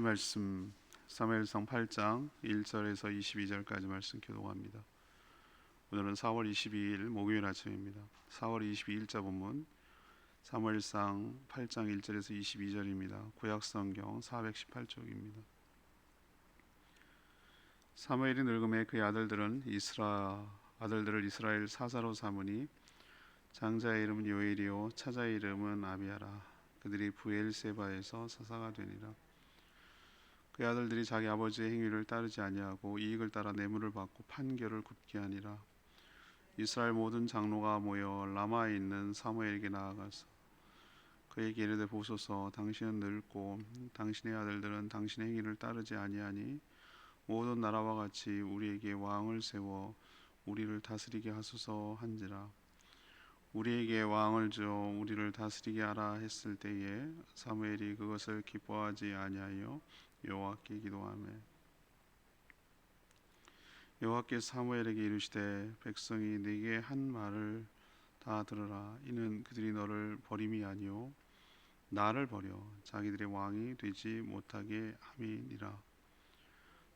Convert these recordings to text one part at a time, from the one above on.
하나님 말씀 사무엘상 8장 1절에서 22절까지 말씀 교독합니다. 오늘은 4월 22일 목요일 아침입니다. 4월 22일자 본문 사무엘상 8장 1절에서 22절입니다. 구약 성경 418쪽입니다. 사무엘이 늙음에 그의 아들들은 이스라 아들들을 이스라엘 사사로 삼으니 장자의 이름은 요엘이요 차자의 이름은 아비아라 그들이 부엘세바에서 사사가 되니라 그의 아들들이 자기 아버지의 행위를 따르지 아니하고 이익을 따라 뇌물을 받고 판결을 굽게 하니라. 이스라엘 모든 장로가 모여 라마에 있는 사무엘에게 나아가서 그에게 이르되 보소서 당신은 늙고 당신의 아들들은 당신의 행위를 따르지 아니하니 모든 나라와 같이 우리에게 왕을 세워 우리를 다스리게 하소서 한지라. 우리에게 왕을 주어 우리를 다스리게 하라 했을 때에 사무엘이 그것을 기뻐하지 아니하여 여호와께 기도하며 여호와께 사무엘에게 이르시되 백성이 네게 한 말을 다 들으라 이는 그들이 너를 버림이 아니요 나를 버려 자기들의 왕이 되지 못하게 함이니라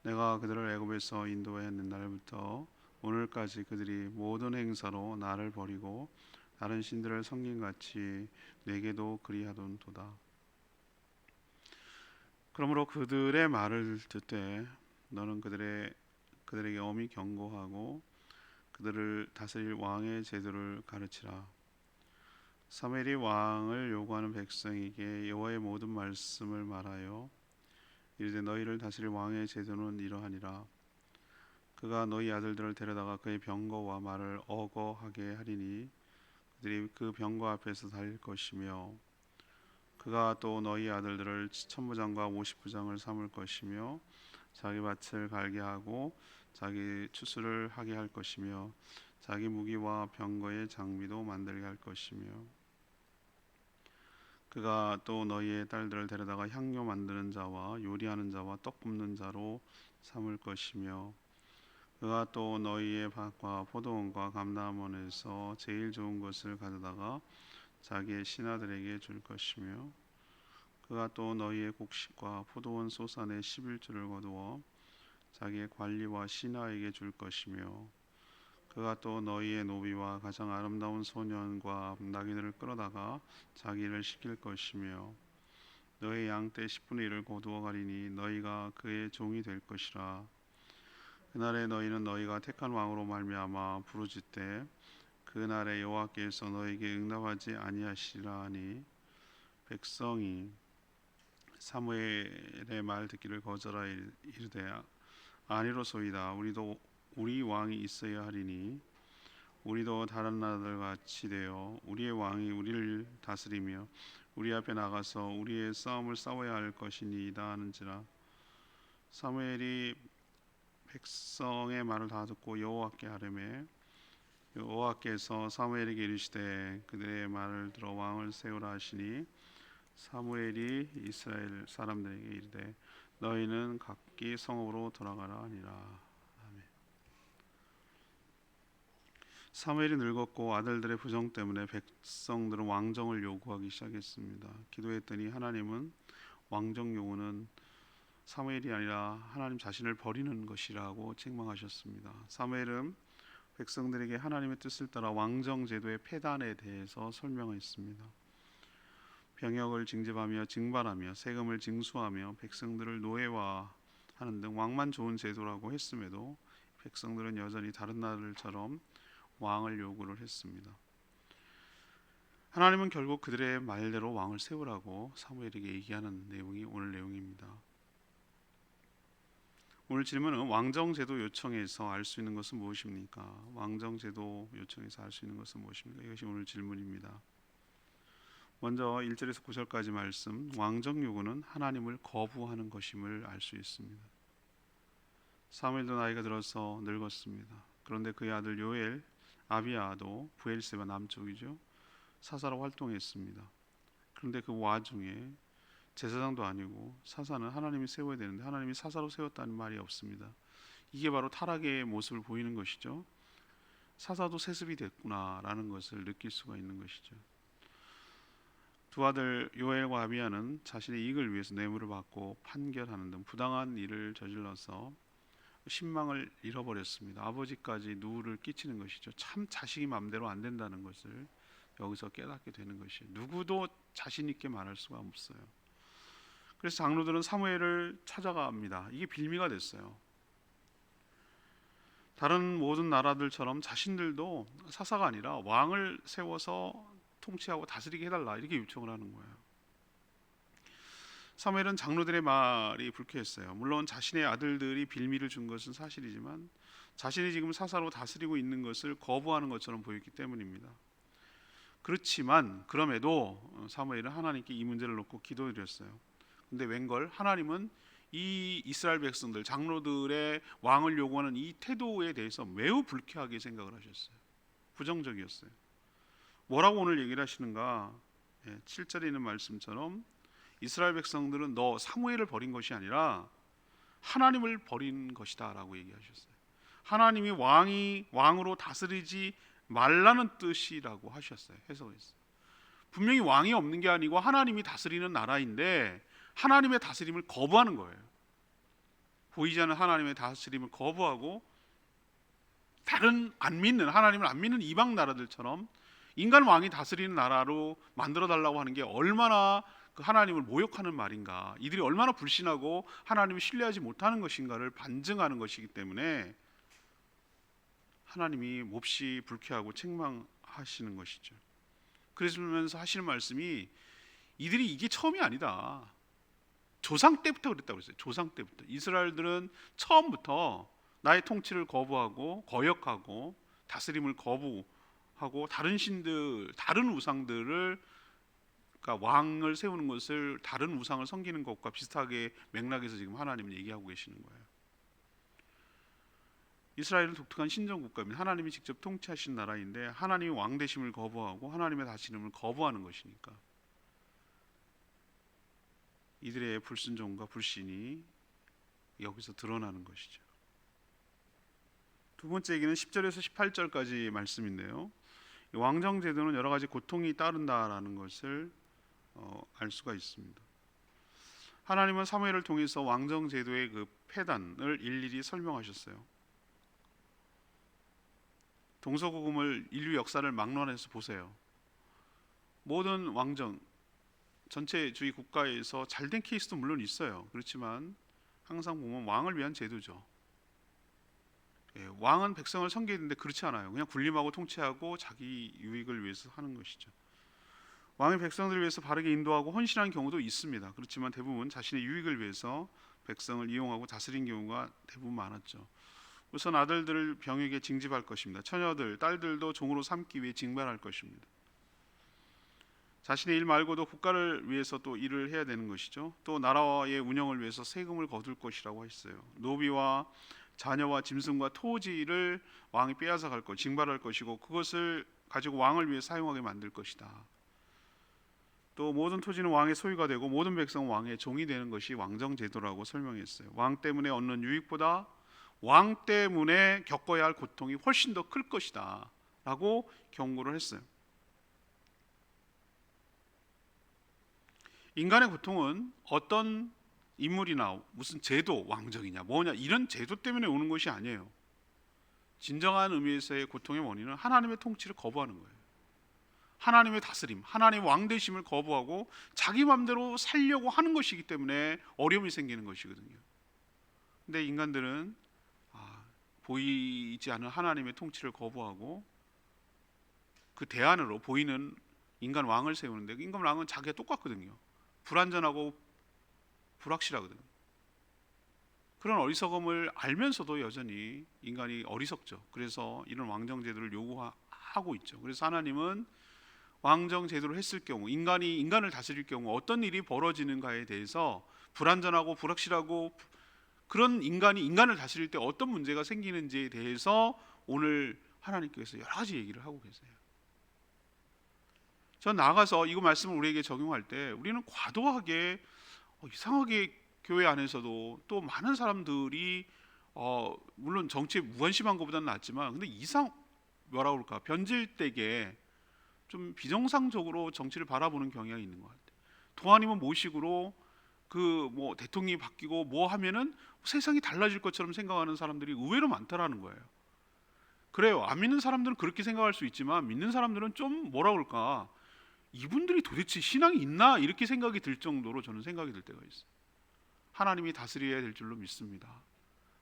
내가 그들을 애굽에서 인도했는 날부터 오늘까지 그들이 모든 행사로 나를 버리고 다른 신들을 섬긴 같이 내게도 그리하던도다. 그러므로 그들의 말을 듣되 너는 그들의 그들에게 엄히 경고하고 그들을 다스릴 왕의 제도를 가르치라. 사무엘이 왕을 요구하는 백성에게 여호와의 모든 말씀을 말하여 이르되 너희를 다스릴 왕의 제도는 이러하니라. 그가 너희 아들들을 데려다가 그의 병거와 말을 어거하게 하리니 그들이 그 병거 앞에서 달릴 것이며 그가 또 너희 아들들을 천부장과 오십부장을 삼을 것이며 자기 밭을 갈게 하고 자기 추수를 하게 할 것이며 자기 무기와 병거의 장비도 만들게 할 것이며 그가 또 너희의 딸들을 데려다가 향료 만드는 자와 요리하는 자와 떡 굽는 자로 삼을 것이며 그가 또 너희의 밭과 포도원과 감나원에서 제일 좋은 것을 가져다가 자기의 신하들에게 줄 것이며 그가 또 너희의 곡식과 포도원 소산의 11주를 거두어 자기의 관리와 신하에게 줄 것이며 그가 또 너희의 노비와 가장 아름다운 소년과 나귀들을 끌어다가 자기를 시킬 것이며 너희 양떼 10분의 1을 거두어 가리니 너희가 그의 종이 될 것이라. 그날에 너희는 너희가 택한 왕으로 말미암아 부르짖되 그날에 여호와께서 너희에게 응답하지 아니하시리라 하니 백성이 사무엘의 말 듣기를 거절하 이르되 아니로소이다. 우리도 우리 왕이 있어야 하리니 우리도 다른 나라들 같이 되어 우리의 왕이 우리를 다스리며 우리 앞에 나가서 우리의 싸움을 싸워야 할 것이니이다 하는지라. 사무엘이 백성의 말을 다 듣고 여호와께 하려매 여호와께서 사무엘에게 이르시되 그들의 말을 들어 왕을 세우라 하시니 사무엘이 이스라엘 사람들에게 이르되 너희는 각기 성읍으로 돌아가라 하니라 사무엘이 늙었고 아들들의 부정 때문에 백성들은 왕정을 요구하기 시작했습니다. 기도했더니 하나님은 왕정 요구는 사무엘이 아니라 하나님 자신을 버리는 것이라고 책망하셨습니다. 사무엘은 백성들에게 하나님의 뜻을 따라 왕정 제도의 폐단에 대해서 설명했습니다. 병역을 징집하며 징발하며 세금을 징수하며 백성들을 노예화하는 등 왕만 좋은 제도라고 했음에도 백성들은 여전히 다른 나라들처럼 왕을 요구를 했습니다. 하나님은 결국 그들의 말대로 왕을 세우라고 사무엘에게 얘기하는 내용이 오늘 내용입니다. 오늘 질문은 왕정제도 요청에서 알 수 있는 것은 무엇입니까? 왕정제도 요청에서 알 수 있는 것은 무엇입니까? 이것이 오늘 질문입니다. 먼저 1절에서 9절까지 말씀 왕정 요구는 하나님을 거부하는 것임을 알 수 있습니다. 사무엘도 나이가 들어서 늙었습니다. 그런데 그의 아들 요엘 아비아도 부엘세바 남쪽이죠. 사사로 활동했습니다. 그런데 그 와중에 제사장도 아니고 사사는 하나님이 세워야 되는데 하나님이 사사로 세웠다는 말이 없습니다. 이게 바로 타락의 모습을 보이는 것이죠. 사사도 세습이 됐구나라는 것을 느낄 수가 있는 것이죠. 두 아들 요엘과 아비야는 자신의 이익을 위해서 뇌물을 받고 판결하는 등 부당한 일을 저질러서 신망을 잃어버렸습니다. 아버지까지 누를 끼치는 것이죠. 참 자식이 마음대로 안 된다는 것을 여기서 깨닫게 되는 것이 누구도 자신 있게 말할 수가 없어요. 그래서 장로들은 사무엘을 찾아갑니다. 이게 빌미가 됐어요. 다른 모든 나라들처럼 자신들도 사사가 아니라 왕을 세워서 통치하고 다스리게 해달라 이렇게 요청을 하는 거예요. 사무엘은 장로들의 말이 불쾌했어요. 물론 자신의 아들들이 빌미를 준 것은 사실이지만 자신이 지금 사사로 다스리고 있는 것을 거부하는 것처럼 보였기 때문입니다. 그렇지만 그럼에도 사무엘은 하나님께 이 문제를 놓고 기도드렸어요. 근데 웬걸 하나님은 이 이스라엘 백성들 장로들의 왕을 요구하는 이 태도에 대해서 매우 불쾌하게 생각을 하셨어요. 부정적이었어요. 뭐라고 오늘 얘기를 하시는가? 예, 7절에 있는 말씀처럼 이스라엘 백성들은 너 사무엘을 버린 것이 아니라 하나님을 버린 것이다라고 얘기하셨어요. 하나님이 왕이 왕으로 다스리지 말라는 뜻이라고 하셨어요. 해석했어요. 분명히 왕이 없는 게 아니고 하나님이 다스리는 나라인데 하나님의 다스림을 거부하는 거예요. 보이지 않는 하나님의 다스림을 거부하고 다른 안 믿는 하나님을 안 믿는 이방 나라들처럼 인간 왕이 다스리는 나라로 만들어 달라고 하는 게 얼마나 그 하나님을 모욕하는 말인가, 이들이 얼마나 불신하고 하나님을 신뢰하지 못하는 것인가를 반증하는 것이기 때문에 하나님이 몹시 불쾌하고 책망하시는 것이죠. 그러면서 하시는 말씀이 이들이 이게 처음이 아니다. 조상 때부터 그랬다고 그랬어요. 조상 때부터 이스라엘들은 처음부터 나의 통치를 거부하고 거역하고 다스림을 거부하고 다른 신들, 다른 우상들을 그러니까 왕을 세우는 것을 다른 우상을 섬기는 것과 비슷하게 맥락에서 지금 하나님은 얘기하고 계시는 거예요. 이스라엘은 독특한 신정 국가입니다. 하나님이 직접 통치하신 나라인데 하나님이 왕 되심을 거부하고 하나님의 다스림을 거부하는 것이니까 이들의 불순종과 불신이 여기서 드러나는 것이죠. 두 번째 얘기는 10절에서 18절까지 말씀인데요. 왕정 제도는 여러 가지 고통이 따른다라는 것을 어, 알 수가 있습니다. 하나님은 사무엘을 통해서 왕정 제도의 그 폐단을 일일이 설명하셨어요. 동서고금을 인류 역사를 막론해서 보세요. 모든 왕정 전체주의 국가에서 잘된 케이스도 물론 있어요. 그렇지만 항상 보면 왕을 위한 제도죠. 예, 왕은 백성을 섬겨야 되는데 그렇지 않아요. 그냥 군림하고 통치하고 자기 유익을 위해서 하는 것이죠. 왕이 백성들을 위해서 바르게 인도하고 헌신한 경우도 있습니다. 그렇지만 대부분 자신의 유익을 위해서 백성을 이용하고 다스린 경우가 대부분 많았죠. 우선 아들들을 병에게 징집할 것입니다. 처녀들, 딸들도 종으로 삼기 위해 징발할 것입니다. 자신의 일 말고도 국가를 위해서 또 일을 해야 되는 것이죠. 또 나라의 운영을 위해서 세금을 거둘 것이라고 했어요. 노비와 자녀와 짐승과 토지를 왕이 빼앗아 갈 것, 징발할 것이고 그것을 가지고 왕을 위해 사용하게 만들 것이다. 또 모든 토지는 왕의 소유가 되고 모든 백성은 왕의 종이 되는 것이 왕정 제도라고 설명했어요. 왕 때문에 얻는 유익보다 왕 때문에 겪어야 할 고통이 훨씬 더 클 것이다라고 경고를 했어요. 인간의 고통은 어떤 인물이나 무슨 제도, 왕정이냐, 뭐냐 이런 제도 때문에 오는 것이 아니에요. 진정한 의미에서의 고통의 원인은 하나님의 통치를 거부하는 거예요. 하나님의 다스림, 하나님의 왕 되심을 거부하고 자기 마음대로 살려고 하는 것이기 때문에 어려움이 생기는 것이거든요. 근데 인간들은 아, 보이지 않는 하나님의 통치를 거부하고 그 대안으로 보이는 인간 왕을 세우는데 인간 왕은 자기가 똑같거든요. 불완전하고 불확실하거든요. 그런 어리석음을 알면서도 여전히 인간이 어리석죠. 그래서 이런 왕정 제도를 요구하고 있죠. 그래서 하나님은 왕정 제도를 했을 경우 인간이 인간을 다스릴 경우 어떤 일이 벌어지는가에 대해서 불완전하고 불확실하고 그런 인간이 인간을 다스릴 때 어떤 문제가 생기는지에 대해서 오늘 하나님께서 여러 가지 얘기를 하고 계세요. 전 나가서 이거 말씀을 우리에게 적용할 때 우리는 과도하게 어, 이상하게 교회 안에서도 또 많은 사람들이 어, 물론 정치에 무관심한 것보다는 낫지만 근데 이상 뭐라 그럴까 변질되게 좀 비정상적으로 정치를 바라보는 경향이 있는 것 같아요. 도하님은 모식으로 그 뭐 대통령이 바뀌고 뭐 하면은 세상이 달라질 것처럼 생각하는 사람들이 의외로 많다라는 거예요. 그래요. 안 믿는 사람들은 그렇게 생각할 수 있지만 믿는 사람들은 좀 뭐라 그럴까? 이분들이 도대체 신앙이 있나 이렇게 생각이 들 정도로 저는 생각이 들 때가 있어요. 하나님이 다스려야 될 줄로 믿습니다.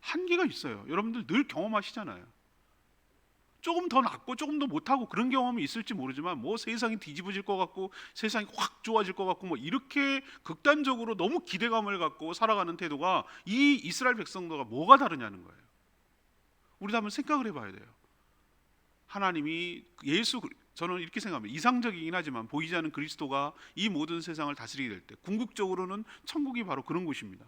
한계가 있어요. 여러분들 늘 경험하시잖아요. 조금 더 낫고 조금 더 못하고 그런 경험이 있을지 모르지만 뭐 세상이 뒤집어질 것 같고 세상이 확 좋아질 것 같고 뭐 이렇게 극단적으로 너무 기대감을 갖고 살아가는 태도가 이 이스라엘 백성들과 뭐가 다르냐는 거예요. 우리도 한번 생각을 해봐야 돼요. 하나님이 예수 저는 이렇게 생각합니다. 이상적이긴 하지만 보이지 않는 그리스도가 이 모든 세상을 다스리게 될 때 궁극적으로는 천국이 바로 그런 곳입니다.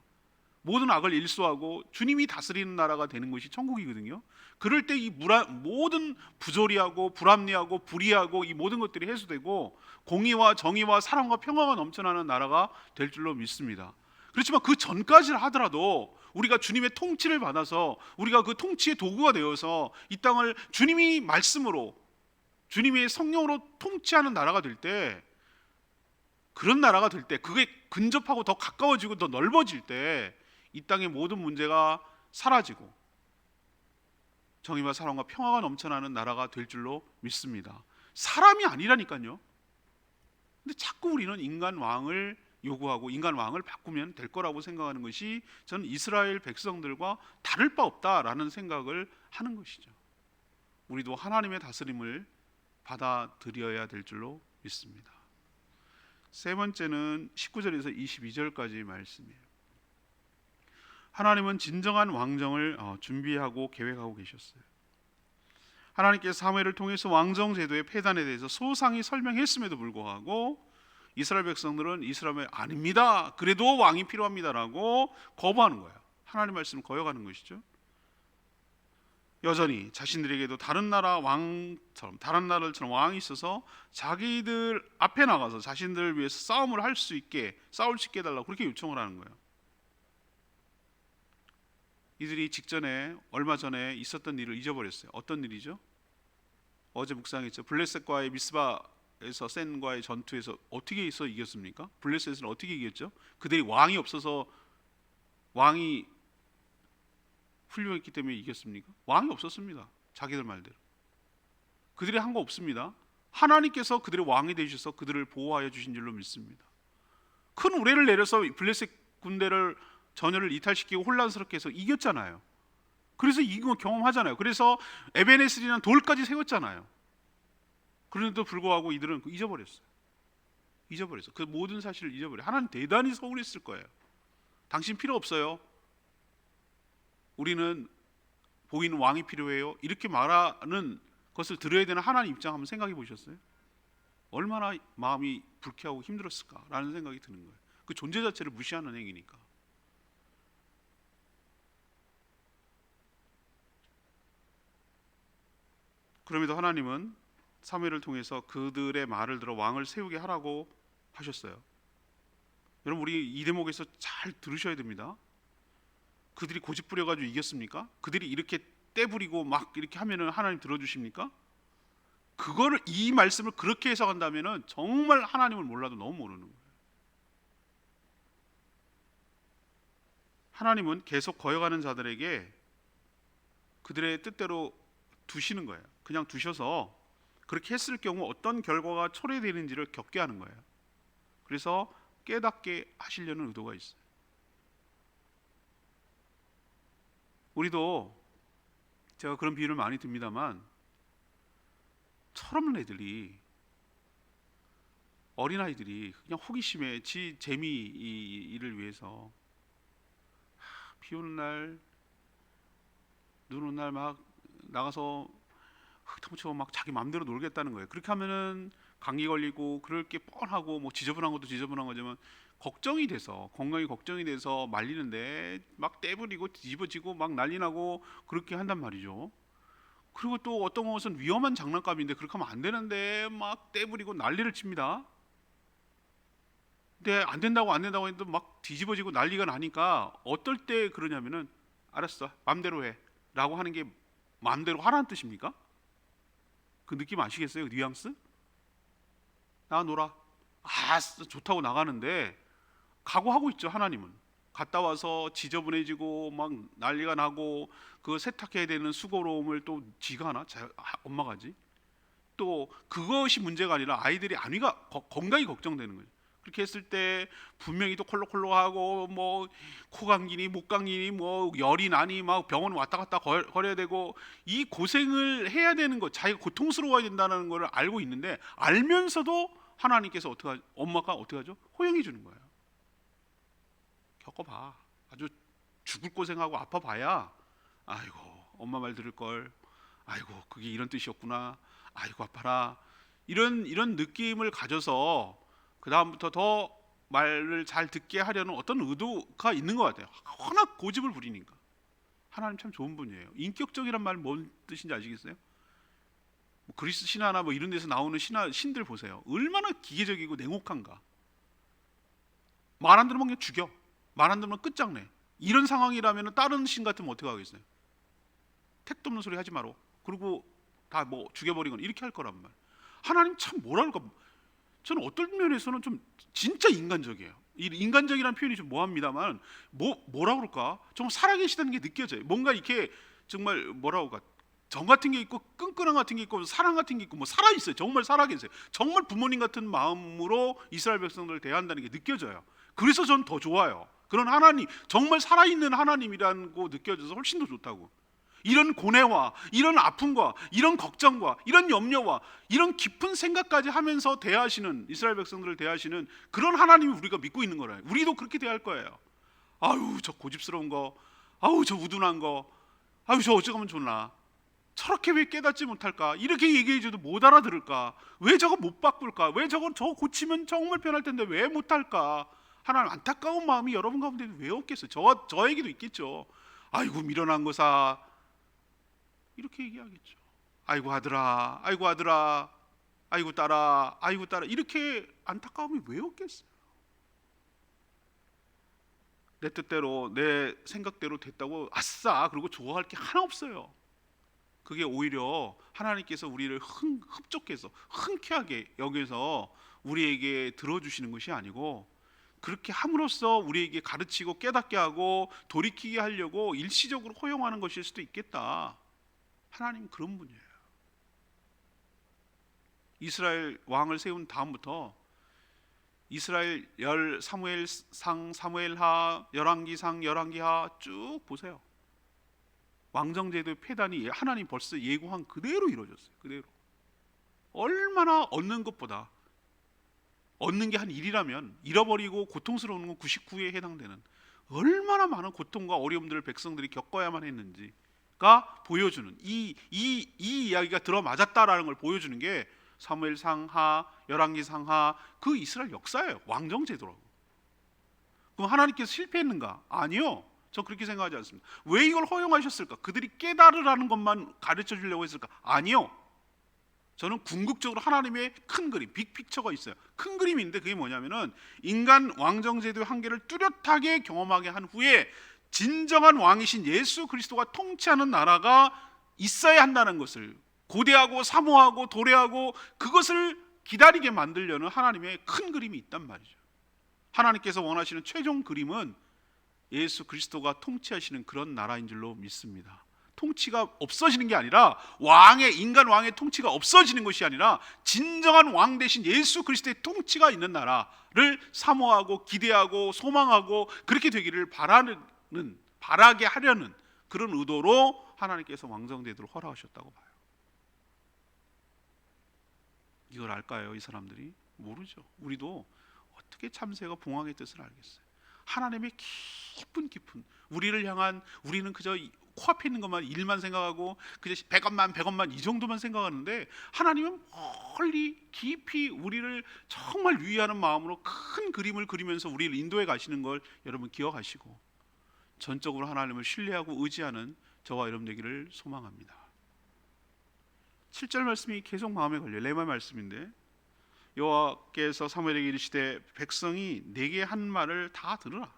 모든 악을 일소하고 주님이 다스리는 나라가 되는 것이 천국이거든요. 그럴 때 이 모든 부조리하고 불합리하고 불의하고 이 모든 것들이 해소되고 공의와 정의와 사랑과 평화가 넘쳐나는 나라가 될 줄로 믿습니다. 그렇지만 그 전까지를 하더라도 우리가 주님의 통치를 받아서 우리가 그 통치의 도구가 되어서 이 땅을 주님이 말씀으로 주님의 성령으로 통치하는 나라가 될 때 그런 나라가 될 때 그게 근접하고 더 가까워지고 더 넓어질 때 이 땅의 모든 문제가 사라지고 정의와 사랑과 평화가 넘쳐나는 나라가 될 줄로 믿습니다. 사람이 아니라니까요. 근데 자꾸 우리는 인간 왕을 요구하고 인간 왕을 바꾸면 될 거라고 생각하는 것이 저는 이스라엘 백성들과 다를 바 없다라는 생각을 하는 것이죠. 우리도 하나님의 다스림을 받아들여야 될 줄로 믿습니다. 세 번째는 19절에서 22절까지 말씀이에요. 하나님은 진정한 왕정을 어, 준비하고 계획하고 계셨어요. 하나님께서 사무엘을 통해서 왕정 제도의 폐단에 대해서 소상히 설명했음에도 불구하고 이스라엘 백성들은 이스라엘 아닙니다. 그래도 왕이 필요합니다라고 거부하는 거예요. 하나님 말씀을 거역하는 것이죠. 여전히 자신들에게도 다른 나라 왕처럼 다른 나라처럼 왕이 있어서 자기들 앞에 나가서 자신들을 위해서 싸움을 할 수 있게 싸울 수 있게 해달라고 그렇게 요청을 하는 거예요. 이들이 직전에 얼마 전에 있었던 일을 잊어버렸어요. 어떤 일이죠? 어제 묵상했죠. 블레셋과의 미스바에서 센과의 전투에서 어떻게 해서 이겼습니까? 블레셋은 어떻게 이겼죠? 그들이 왕이 없어서 왕이 훌륭했기 때문에 이겼습니까? 왕이 없었습니다. 자기들 말대로. 그들이 한 거 없습니다. 하나님께서 그들의 왕이 되셔서 그들을 보호하여 주신 줄로 믿습니다. 큰 우레를 내려서 블레셋 군대를 전열을 이탈시키고 혼란스럽게 해서 이겼잖아요. 그래서 이긴 거 경험하잖아요. 그래서 에베네스리는 돌까지 세웠잖아요. 그런데도 불구하고 이들은 그거 잊어버렸어요. 잊어버렸어. 그 모든 사실을 잊어버려. 하나님 대단히 서운했을 거예요. 당신 필요 없어요. 우리는 보이는 왕이 필요해요. 이렇게 말하는 것을 들어야 되는 하나님 입장 한번 생각해 보셨어요? 얼마나 마음이 불쾌하고 힘들었을까라는 생각이 드는 거예요. 그 존재 자체를 무시하는 행위니까. 그럼에도 하나님은 사무엘을 통해서 그들의 말을 들어 왕을 세우게 하라고 하셨어요. 여러분 우리 이 대목에서 잘 들으셔야 됩니다. 그들이 고집 부려 가지고 이겼습니까? 그들이 이렇게 떼부리고 막 이렇게 하면은 하나님 들어주십니까? 그거를 이 말씀을 그렇게 해석한다면은 정말 하나님을 몰라도 너무 모르는 거예요. 하나님은 계속 거여가는 자들에게 그들의 뜻대로 두시는 거예요. 그냥 두셔서 그렇게 했을 경우 어떤 결과가 초래되는지를 겪게 하는 거예요. 그래서 깨닫게 하시려는 의도가 있어요. 우리도 제가 그런 비유를 많이 듭니다만 철없는 애들이 어린 아이들이 그냥 호기심에 지 재미 이 일을 위해서 하, 비 오는 날, 눈 오는 날 막 나가서 흙탕치고 막 자기 마음대로 놀겠다는 거예요. 그렇게 하면은 감기 걸리고 그럴 게 뻔하고 뭐 지저분한 것도 지저분한 거지만 걱정이 돼서 건강이 걱정이 돼서 말리는데 막 떼부리고 뒤집어지고 막 난리 나고 그렇게 한단 말이죠. 그리고 또 어떤 것은 위험한 장난감인데 그렇게 하면 안 되는데 막 떼부리고 난리를 칩니다. 근데 안 된다고 안 된다고 했는데 막 뒤집어지고 난리가 나니까 어떨 때 그러냐면은 알았어 맘대로 해라고 하는 게 맘대로 하라는 뜻입니까? 그 느낌 아시겠어요? 뉘앙스? 나가노라. 아 좋다고 나가는데 각오하고 있죠 하나님은. 갔다 와서 지저분해지고 막 난리가 나고 그 세탁해야 되는 수고로움을 또 지가 하나? 엄마가 하지? 또 그것이 문제가 아니라 아이들이 안위가 거- 건강이 걱정되는 거죠 그렇게 했을 때 분명히 또 콜록콜록하고 뭐 코감기니 목감기니 뭐 열이 나니 막 병원 왔다 갔다 걸- 거려야 되고 이 고생을 해야 되는 거 자기가 고통스러워야 된다는 걸 알고 있는데 알면서도 하나님께서 어떻게 하, 엄마가 어떻게 하죠? 호영해 주는 거예요 겪어봐. 아주 죽을 고생하고 아파봐야 아이고 엄마 말 들을 걸. 아이고 그게 이런 뜻이었구나. 아이고 아파라. 이런 이런 느낌을 가져서 그 다음부터 더 말을 잘 듣게 하려는 어떤 의도가 있는 것 같아요. 워낙 고집을 부리니까. 하나님 참 좋은 분이에요. 인격적이란 말 뭔 뜻인지 아시겠어요? 뭐 그리스 신화나 뭐 이런 데서 나오는 신화 신들 보세요. 얼마나 기계적이고 냉혹한가. 말 안 들으면 그냥 죽여. 말 안 들으면 끝장내. 이런 상황이라면 다른 신 같으면 어떻게 하겠어요? 택도 없는 소리 하지 마라. 그리고 다 뭐 죽여버리거나 이렇게 할 거란 말. 하나님 참 뭐랄까. 저는 어떤 면에서는 좀 진짜 인간적이에요. 이 인간적이라는 표현이 좀 뭐합니다만 뭐 뭐라 그럴까? 정말 살아계시다는 게 느껴져요. 뭔가 이렇게 정말 뭐라고 할까? 정 같은 게 있고 끈끈함 같은 게 있고 사랑 같은 게 있고 뭐 살아 있어요. 정말 살아 계세요. 정말 부모님 같은 마음으로 이스라엘 백성들을 대한다는 게 느껴져요. 그래서 전 더 좋아요. 그런 하나님 정말 살아있는 하나님이라고 느껴져서 훨씬 더 좋다고. 이런 고뇌와 이런 아픔과 이런 걱정과 이런 염려와 이런 깊은 생각까지 하면서 대하시는 이스라엘 백성들을 대하시는 그런 하나님이 우리가 믿고 있는 거라요. 우리도 그렇게 대할 거예요. 아유 저 고집스러운 거, 아유 저 우둔한 거, 아유 저 어쩌면 좋나. 저렇게 왜 깨닫지 못할까? 이렇게 얘기해줘도 못 알아들을까? 왜 저거 못 바꿀까? 왜 저거 저거 고치면 정말 편할 텐데 왜 못할까? 하나님 안타까운 마음이 여러분 가운데 왜 없겠어요? 저 저에게도 있겠죠. 아이고 미련한 거사 이렇게 얘기하겠죠. 아이고 아들아, 아이고 아들아, 아이고 딸아, 아이고 딸아 이렇게 안타까움이 왜 없겠어요? 내 뜻대로 내 생각대로 됐다고 아싸 그리고 좋아할 게 하나 없어요. 그게 오히려 하나님께서 우리를 흥, 흡족해서 흔쾌하게 여기서 우리에게 들어주시는 것이 아니고 그렇게 함으로써 우리에게 가르치고 깨닫게 하고 돌이키게 하려고 일시적으로 허용하는 것일 수도 있겠다. 하나님 그런 분이에요. 이스라엘 왕을 세운 다음부터 이스라엘 열 사무엘상 사무엘하 열왕기상 열왕기하 쭉 보세요. 왕정제도의 폐단이 하나님 벌써 예고한 그대로 이루어졌어요. 그대로. 얼마나 얻는 것보다 얻는 게한 일이라면 잃어버리고 고통스러운 건 99에 해당되는 얼마나 많은 고통과 어려움들을 백성들이 겪어야만 했는지가 보여주는 이 이 이 이야기가 들어맞았다라는 걸 보여주는 게 사무엘 상하, 열왕기 상하 그 이스라엘 역사예요. 왕정 제도라고. 그럼 하나님께서 실패했는가? 아니요. 저 그렇게 생각하지 않습니다. 왜 이걸 허용하셨을까? 그들이 깨달으라는 것만 가르쳐 주려고 했을까? 아니요. 저는 궁극적으로 하나님의 큰 그림, 빅픽처가 있어요. 큰 그림인데 그게 뭐냐면은 인간 왕정 제도의 한계를 뚜렷하게 경험하게 한 후에 진정한 왕이신 예수 그리스도가 통치하는 나라가 있어야 한다는 것을 고대하고 사모하고 도래하고 그것을 기다리게 만들려는 하나님의 큰 그림이 있단 말이죠. 하나님께서 원하시는 최종 그림은 예수 그리스도가 통치하시는 그런 나라인 줄로 믿습니다. 통치가 없어지는 게 아니라 왕의 인간 왕의 통치가 없어지는 것이 아니라 진정한 왕 대신 예수 그리스도의 통치가 있는 나라를 사모하고 기대하고 소망하고 그렇게 되기를 바라는 바라게 하려는 그런 의도로 하나님께서 왕정제도를 허락하셨다고 봐요. 이걸 알까요, 이 사람들이? 모르죠. 우리도 어떻게 참새가 봉황의 뜻을 알겠어요? 하나님의 깊은 깊은 우리를 향한 우리는 그저 코앞에 있는 것만 일만 생각하고 그저 100원만 100원만 이 정도만 생각하는데 하나님은 멀리 깊이 우리를 정말 위하는 마음으로 큰 그림을 그리면서 우리를 인도해 가시는 걸 여러분 기억하시고 전적으로 하나님을 신뢰하고 의지하는 저와 여러분 되기를 소망합니다. 7절 말씀이 계속 마음에 걸려요. 레마 말씀인데 여호와께서 사무엘에게 이르시되 백성이 내게 한 말을 다 들으라.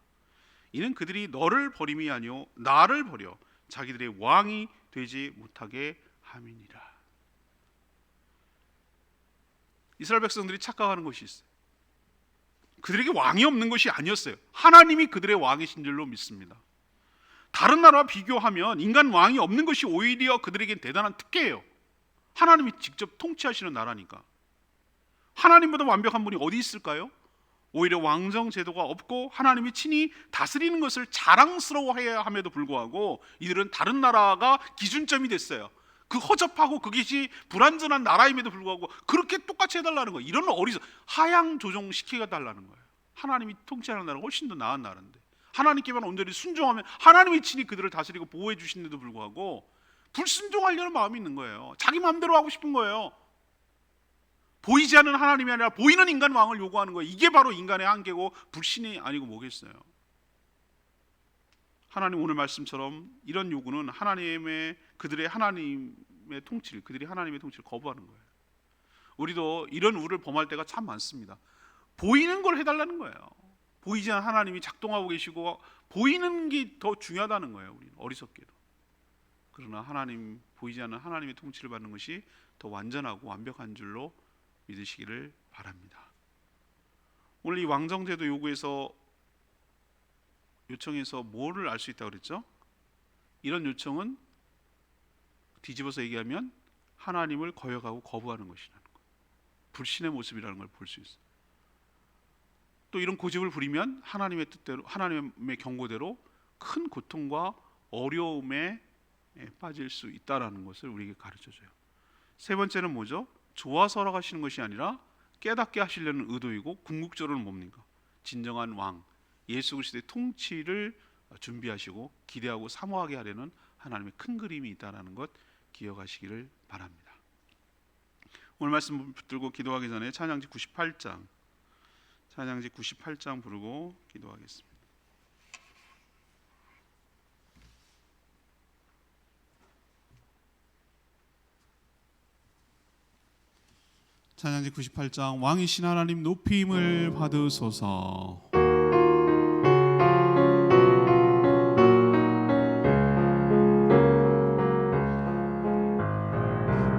이는 그들이 너를 버림이 아니요 나를 버려 자기들의 왕이 되지 못하게 함이니라. 이스라엘 백성들이 착각하는 것이 있어요. 그들에게 왕이 없는 것이 아니었어요. 하나님이 그들의 왕이신 줄로 믿습니다. 다른 나라와 비교하면 인간 왕이 없는 것이 오히려 그들에겐 대단한 특혜예요. 하나님이 직접 통치하시는 나라니까. 하나님보다 완벽한 분이 어디 있을까요? 오히려 왕정 제도가 없고 하나님이 친히 다스리는 것을 자랑스러워해야 함에도 불구하고 이들은 다른 나라가 기준점이 됐어요. 그 허접하고 그것이 불완전한 나라임에도 불구하고 그렇게 똑같이 해달라는 거예요. 이런 어리석 하향 조정 시키가 달라는 거예요. 하나님이 통치하는 나라가 훨씬 더 나은 나라인데 하나님께만 온전히 순종하면 하나님이 친히 그들을 다스리고 보호해 주시는데도 불구하고 불순종하려는 마음이 있는 거예요. 자기 마음대로 하고 싶은 거예요. 보이지 않는 하나님이 아니라 보이는 인간 왕을 요구하는 거예요. 이게 바로 인간의 한계고 불신이 아니고 뭐겠어요. 하나님 오늘 말씀처럼 이런 요구는 하나님의 그들의 하나님의 통치를 그들이 하나님의 통치를 거부하는 거예요. 우리도 이런 우를 범할 때가 참 많습니다. 보이는 걸 해달라는 거예요. 보이지 않는 하나님이 작동하고 계시고 보이는 게 더 중요하다는 거예요. 우리는 어리석게도. 그러나 하나님 보이지 않는 하나님의 통치를 받는 것이 더 완전하고 완벽한 줄로 믿으시기를 바랍니다. 오늘 이 왕정제도 요구에서 요청에서 뭐를 알 수 있다고 그랬죠? 이런 요청은 뒤집어서 얘기하면 하나님을 거역하고 거부하는 것이라는 거. 불신의 모습이라는 걸 볼 수 있어요. 또 이런 고집을 부리면 하나님의 뜻대로 하나님의 경고대로 큰 고통과 어려움에 예, 빠질 수 있다라는 것을 우리에게 가르쳐 줘요. 세 번째는 뭐죠? 좋아서라 하시는 것이 아니라 깨닫게 하시려는 의도이고 궁극적으로는 뭡니까? 진정한 왕 예수 그리스도의 통치를 준비하시고 기대하고 사모하게 하려는 하나님의 큰 그림이 있다라는 것 기억하시기를 바랍니다. 오늘 말씀 붙들고 기도하기 전에 찬양지 98장 찬양지 98장 부르고 기도하겠습니다. 찬양지 98장 왕이신 하나님 높임을 받으소서.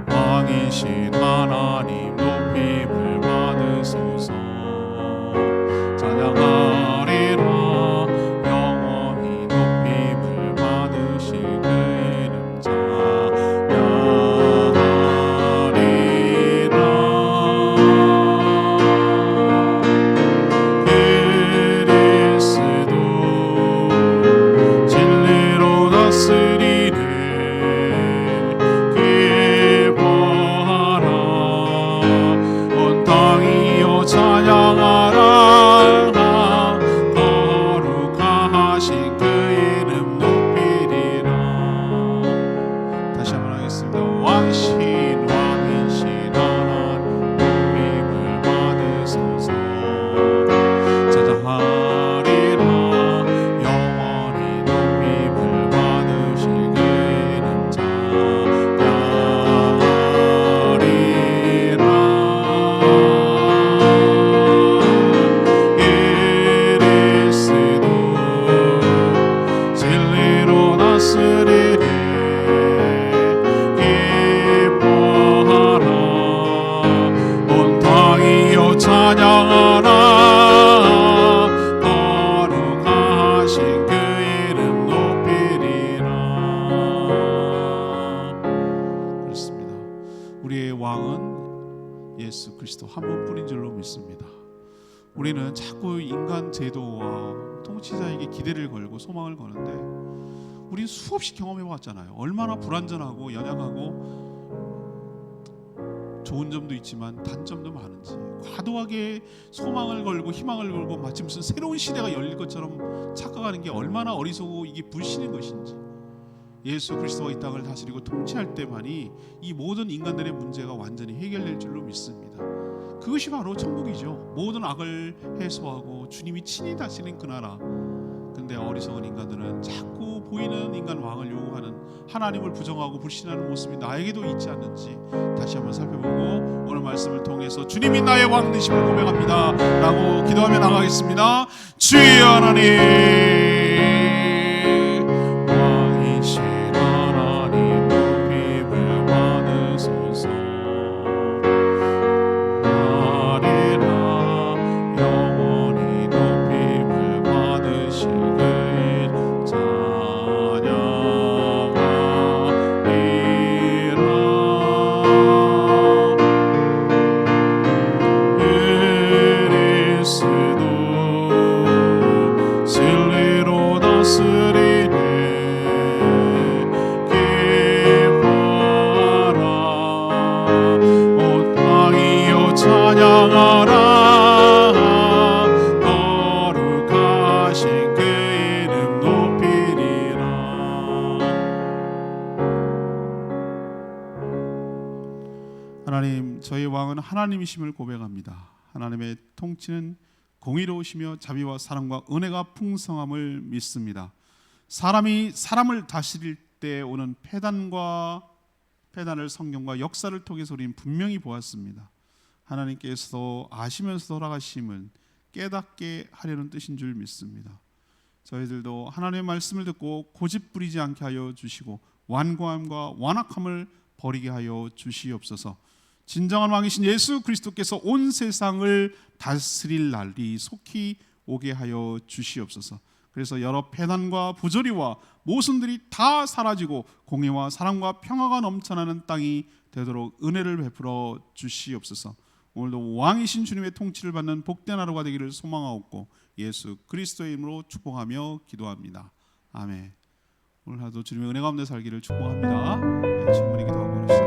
왕이신 하나님 얼마나 불완전하고 연약하고 좋은 점도 있지만 단점도 많은지 과도하게 소망을 걸고 희망을 걸고 마치 무슨 새로운 시대가 열릴 것처럼 착각하는 게 얼마나 어리석고 이게 불신인 것인지 예수 그리스도가 이 땅을 다스리고 통치할 때만이 이 모든 인간들의 문제가 완전히 해결될 줄로 믿습니다. 그것이 바로 천국이죠. 모든 악을 해소하고 주님이 친히 다스리는 그 나라. 근데 어리석은 인간들은 자꾸 보이는 인간 왕을 요구하는 하나님을 부정하고 불신하는 모습이 나에게도 있지 않는지 다시 한번 살펴보고 오늘 말씀을 통해서 주님이 나의 왕 되심을 고백합니다 라고 기도하며 나가겠습니다. 주여 하나님 하나님이심을 고백합니다. 하나님의 통치는 공의로우시며 자비와 사랑과 은혜가 풍성함을 믿습니다. 사람이 사람을 다스릴 때 오는 패단과 패단을 성경과 역사를 통해서 우리는 분명히 보았습니다. 하나님께서 아시면서 돌아가심은 깨닫게 하려는 뜻인 줄 믿습니다. 저희들도 하나님의 말씀을 듣고 고집 부리지 않게 하여 주시고 완고함과 완악함을 버리게 하여 주시옵소서. 진정한 왕이신 예수 그리스도께서 온 세상을 다스릴 날이 속히 오게 하여 주시옵소서. 그래서 여러 패단과 부조리와 모순들이 다 사라지고 공의와 사랑과 평화가 넘쳐나는 땅이 되도록 은혜를 베풀어 주시옵소서. 오늘도 왕이신 주님의 통치를 받는 복된 하루가 되기를 소망하옵고 예수 그리스도의 이름으로 축복하며 기도합니다. 아멘. 오늘 하루도 주님의 은혜 가운데 살기를 축복합니다. 네, 충분히 기도하고.